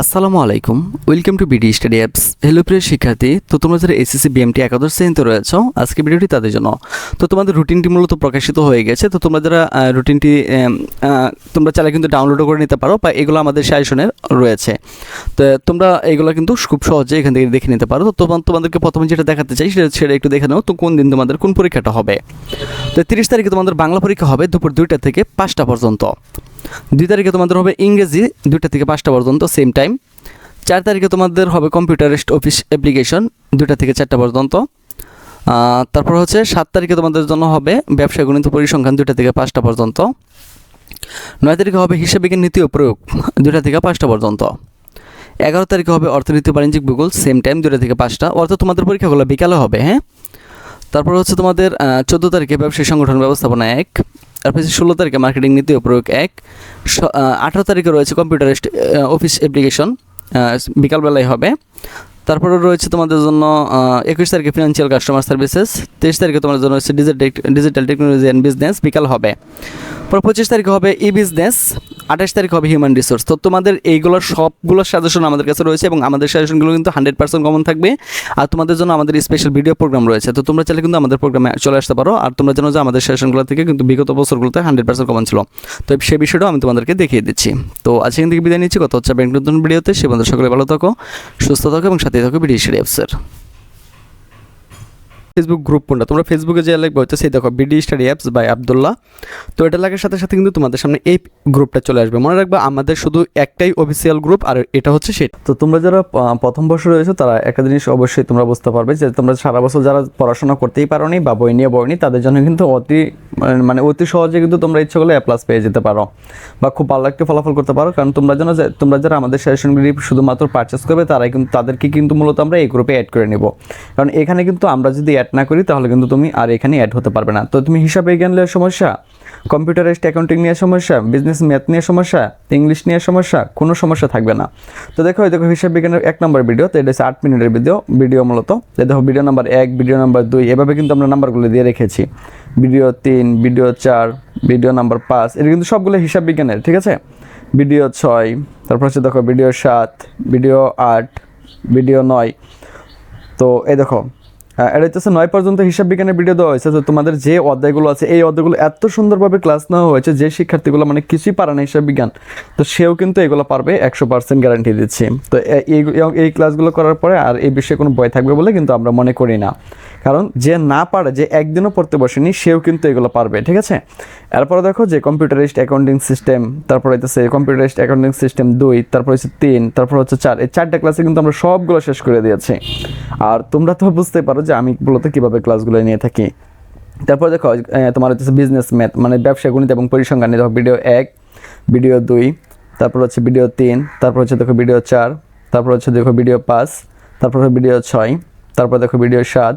আসসালামু আলাইকুম, welcome to BD study apps hello প্রিয় শিক্ষার্থী, তো তোমরা যারা এসএসসি বিএমটি একাদশ শ্রেণীতে রয়েছ, আজকে ভিডিওটি তাদের জন্য। তো তোমাদের রুটিনটি মূলত প্রকাশিত হয়ে গেছে, তো তোমরা যারা রুটিনটি তোমরা চাইলে কিন্তু ডাউনলোডও করে নিতে পারো, বা এগুলো আমাদের সাজেশনের রয়েছে। তো তোমরা এগুলো কিন্তু খুব সহজে এখান থেকে দেখে নিতে পারো। তো তোমাদেরকে প্রথমে যেটা দেখাতে চাই, সেটা সেটা একটু দেখে নাও, তো কোন দিন তোমাদের, কোন পরীক্ষাটা হবে। তো তিরিশ তারিখে তোমাদের বাংলা পরীক্ষা হবে দুপুর দুইটা থেকে পাঁচটা পর্যন্ত। দুই তারিখে তোমাদের হবে ইংরেজি দুইটা থেকে পাঁচটা পর্যন্ত সেম টাইম চার তারিখে তোমাদের হবে কম্পিউটারিস্ট অফিস অ্যাপ্লিকেশন দুইটা থেকে চারটা পর্যন্ত। তারপর হচ্ছে সাত তারিখে তোমাদের জন্য হবে ব্যবসা গণিত পরিসংখ্যান দুইটা থেকে পাঁচটা পর্যন্ত। নয় তারিখে হবে হিসাব বিজ্ঞান নীতি ও প্রয়োগ দুইটা থেকে পাঁচটা পর্যন্ত। এগারো তারিখে হবে অর্থনীতি বাণিজ্যিক ভূগোল সেম টাইম দুইটা থেকে পাঁচটা। অর্থাৎ তোমাদের পরীক্ষাগুলো বিকালে হবে হ্যাঁ? তারপর হচ্ছে তোমাদের চোদ্দ তারিখে ব্যবসায়ী সংগঠন ব্যবস্থাপনা এক। তারপর ষোলো তারিখে মার্কেটিং নীতি প্রয়োগ এক। আঠারো তারিখে রয়েছে কম্পিউটার অফিস অ্যাপ্লিকেশন বিকালবেলায় হবে। তারপরে রয়েছে তোমাদের জন্য একুশ তারিখে ফিনান্সিয়াল কাস্টমার সার্ভিসেস তেইশ তারিখে তোমাদের জন্য হচ্ছে ডিজিটাল টেকনোলজি অ্যান্ড বিজনেস বিকাল হবে। পর পঁচিশ তারিখে হবে ই বিজনেস আঠাশ তারিখ হবে হিউম্যান রিসোর্স তো তোমাদের এইগুলোর সবগুলো সাজেশন আমাদের কাছে রয়েছে এবং আমাদের সাজেশনগুলো কিন্তু হান্ড্রেড পার্সেন্ট কমন থাকবে। আর তোমাদের জন্য আমাদের স্পেশাল ভিডিও প্রোগ্রাম রয়েছে। তো তোমরা চাইলে কিন্তু আমাদের প্রোগ্রামে চলে আসতে পারো। আর তোমরা জানো যে আমাদের সেশনগুলো থেকে কিন্তু বিগত বছরগুলোতে হান্ড্রেড পার্সেন্ট কমন ছিল। তো সেই বিষয়টাও আমি তোমাদেরকে দেখিয়ে দিচ্ছি। তো আজকে এখান থেকে বিদায় নিচ্ছি। কত হচ্ছে ব্যাংক নতুন ভিডিওতে সে বন্ধু সকলে ভালো থাকো, সুস্থ থাকো এবং থাকো বিডি স্টাডি অ্যাপসের ফেসবুক গ্রুপ কোনটা? তোমরা ফেসবুকে যে লিখবে হচ্ছে সেই দেখো BD study apps by Abdullah তো এটা লাগার সাথে সাথে কিন্তু তোমাদের সামনে এই গ্রুপটা চলে আসবে। মনে রাখবে, আমাদের শুধু একটাই অফিসিয়াল গ্রুপ আর এটা হচ্ছে সেটা তো তোমরা যারা প্রথম বছর রয়েছে, তারা একটা জিনিস অবশ্যই তোমরা বুঝতে পারবে, যে তোমরা সারা বছর যারা পড়াশোনা করতেই পারোনি বা বই নিয়ে বইনি তাদের জন্য কিন্তু অতি, মানে- মানে অতি সহজে কিন্তু তোমরা ইচ্ছে করলে প্লাস পেয়ে যেতে পারো। বা খুব ভালো একটা ফলাফল করতে পারো, কারণ তোমরা যেন তোমরা যারা আমাদের সেশনগুলি শুধুমাত্র পারচেস করবে, তারাই কিন্তু, তাদেরকে কিন্তু মূলত আমরা এই গ্রুপে অ্যাড করে নেব। কারণ এখানে কিন্তু আমরা যদি অ্যাড না করি, তাহলে কিন্তু তুমি আর এখানে অ্যাড হতে পারবে না। তো তুমি হিসাব বিজ্ঞান নিয়ে সমস্যা কম্পিউটারাইজড অ্যাকাউন্টিং নিয়ে সমস্যা বিজনেস ম্যাথ নিয়ে সমস্যা ইংলিশ নিয়ে সমস্যা, কোনো সমস্যা থাকবে না। তো দেখো দেখো হিসাব বিজ্ঞানের এক নম্বর ভিডিও তো এটা হচ্ছে আট মিনিটের ভিডিও ভিডিও মূলত। দেখো ভিডিও নাম্বার এক ভিডিও নাম্বার দুই, এভাবে কিন্তু আমরা নাম্বারগুলো দিয়ে রেখেছি। ভিডিও তিন ভিডিও চার ভিডিও নাম্বার পাঁচ, এটা কিন্তু সবগুলো হিসাব বিজ্ঞানের, ঠিক আছে? ভিডিও ছয়, তারপর হচ্ছে দেখো ভিডিও সাত ভিডিও আট ভিডিও নয়। তো এই দেখো এটা হচ্ছে নয় পর্যন্ত হিসাব বিজ্ঞানের ভিডিও দেওয়া হয়েছে তো তোমাদের যে অধ্যায়গুলো আছে, এই অধ্যায়গুলো এত সুন্দরভাবে ক্লাস নেওয়া হয়েছে যে শিক্ষার্থীগুলো মানে কিছুই পারে না হিসাব বিজ্ঞান। তো সেও কিন্তু এগুলো পারবে, একশো পার্সেন্ট গ্যারান্টি দিচ্ছি। তো এই এই ক্লাসগুলো করার পরে আর এই বিষয়ে কোনো ভয় থাকবে বলে কিন্তু আমরা মনে করি না। কারণ যে না পারে, যে একদিনও পড়তে বসেনি, সেও কিন্তু এগুলো পারবে, ঠিক আছে? এরপরে দেখো যে কম্পিউটারাইজড অ্যাকাউন্টিং সিস্টেম তারপর হচ্ছে কম্পিউটারাইজড অ্যাকাউন্টিং সিস্টেম দুই, তারপর হচ্ছে তিন, তারপর হচ্ছে চার। এই চারটা ক্লাসে কিন্তু আমরা সবগুলো শেষ করে দিয়েছি। আর তোমরা তো বুঝতে পারো যে আমি মূলত কীভাবে ক্লাসগুলো নিয়ে থাকি। তারপর দেখো তোমার হচ্ছে বিজনেস ম্যাথ মানে ব্যবসা, গণিত এবং পরিসংখ্যান দেখো ভিডিও এক ভিডিও দুই, তারপর হচ্ছে ভিডিও তিন, তারপর হচ্ছে দেখো ভিডিও চার, তারপর হচ্ছে দেখো ভিডিও পাঁচ, তারপর ভিডিও ছয়, তারপর দেখো ভিডিও সাত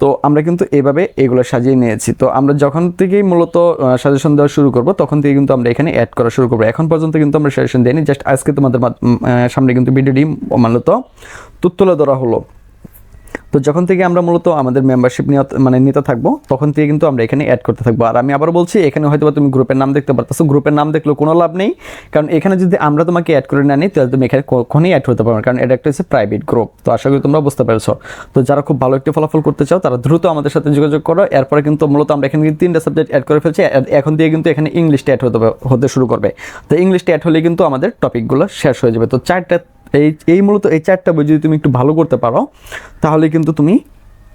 তো আমরা কিন্তু এভাবে এগুলো সাজিয়ে নিয়েছি। তো আমরা যখন থেকেই মূলত সাজেশন দেওয়া শুরু করব, তখন থেকে কিন্তু আমরা এখানে অ্যাড করা শুরু করব। এখন পর্যন্ত কিন্তু আমরা সাজেশন দিইনি জাস্ট আজকে তোমাদের সামনে কিন্তু ভিডিওটি মূলত তুলে ধরা হলো। তো যখন থেকে আমরা মূলত আমাদের মেম্বারশিপ নিয়ে মানে নিতে থাকব, তখন থেকে কিন্তু আমরা এখানে অ্যাড করতে থাকব। আর আমি আবার বলছি, এখানে হয়তো তুমি গ্রুপের নাম দেখতে পারতেছো। গ্রুপের নাম দেখলেও কোনো লাভ নেই। কারণ এখানে যদি আমরা তোমাকে অ্যাড করে না নিই, তাহলে তুমি এখানে কখনই অ্যাড হতে পারবে না। কারণ এটা একটা হচ্ছে প্রাইভেট গ্রুপ তো আশা করি তোমরা বুঝতে পেরেছ। তো যারা খুব ভালো একটি ফলাফল করতে চাও, তারা দ্রুত আমাদের সাথে যোগাযোগ করো। এরপরে কিন্তু মূলত আমরা এখানে তিনটা সাবজেক্ট অ্যাড করে ফেলছি। এখন দিয়ে কিন্তু এখানে ইংলিশটা অ্যাড হতে হতে শুরু করবে। তো ইংলিশটা অ্যাড হলে কিন্তু আমাদের টপিকগুলো শেষ হয়ে যাবে। তো চারটা এই এই মূলত এই চারটা বই যদি তুমি একটু ভালো করতে পারো, তাহলে কিন্তু তুমি,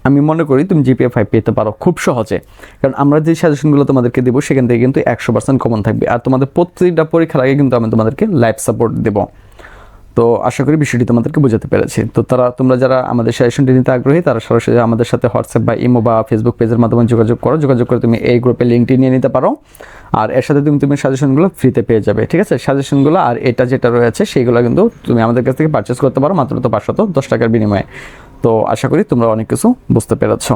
আমি মনে করি তুমি জিপিএ ফাইভ পেতে পারো খুব সহজে। কারণ আমরা যে সাজেশনগুলো তোমাদেরকে দেবো, সেখান থেকে কিন্তু একশো পার্সেন্ট কমন থাকবে। আর তোমাদের প্রত্যেকটা পরীক্ষার আগে কিন্তু আমি তোমাদেরকে লাইফ সাপোর্ট দেবো। তো আশা করি বিষয়টি তোমাদেরকে বোঝাতে পেরেছি। তো তারা, তোমরা যারা আমাদের সাজেশনটি নিতে আগ্রহী, তারা সরাসরি আমাদের সাথে হোয়াটসঅ্যাপ বা ইমো বা ফেসবুক পেজের মাধ্যমে যোগাযোগ করো। যোগাযোগ করে তুমি এই গ্রুপে লিঙ্কটি নিয়ে নিতে পারো। আর এর সাথে তুমি তুমি সাজেশনগুলো ফ্রিতে পেয়ে যাবে, ঠিক আছে? সাজেশনগুলো আর এটা যেটা রয়েছে সেইগুলো কিন্তু তুমি আমাদের কাছ থেকে পারচেস করতে পারো, মাত্র তো পাঁচশত দশ টাকার বিনিময়ে। তো আশা করি তোমরা অনেক কিছু বুঝতে পেরেছ।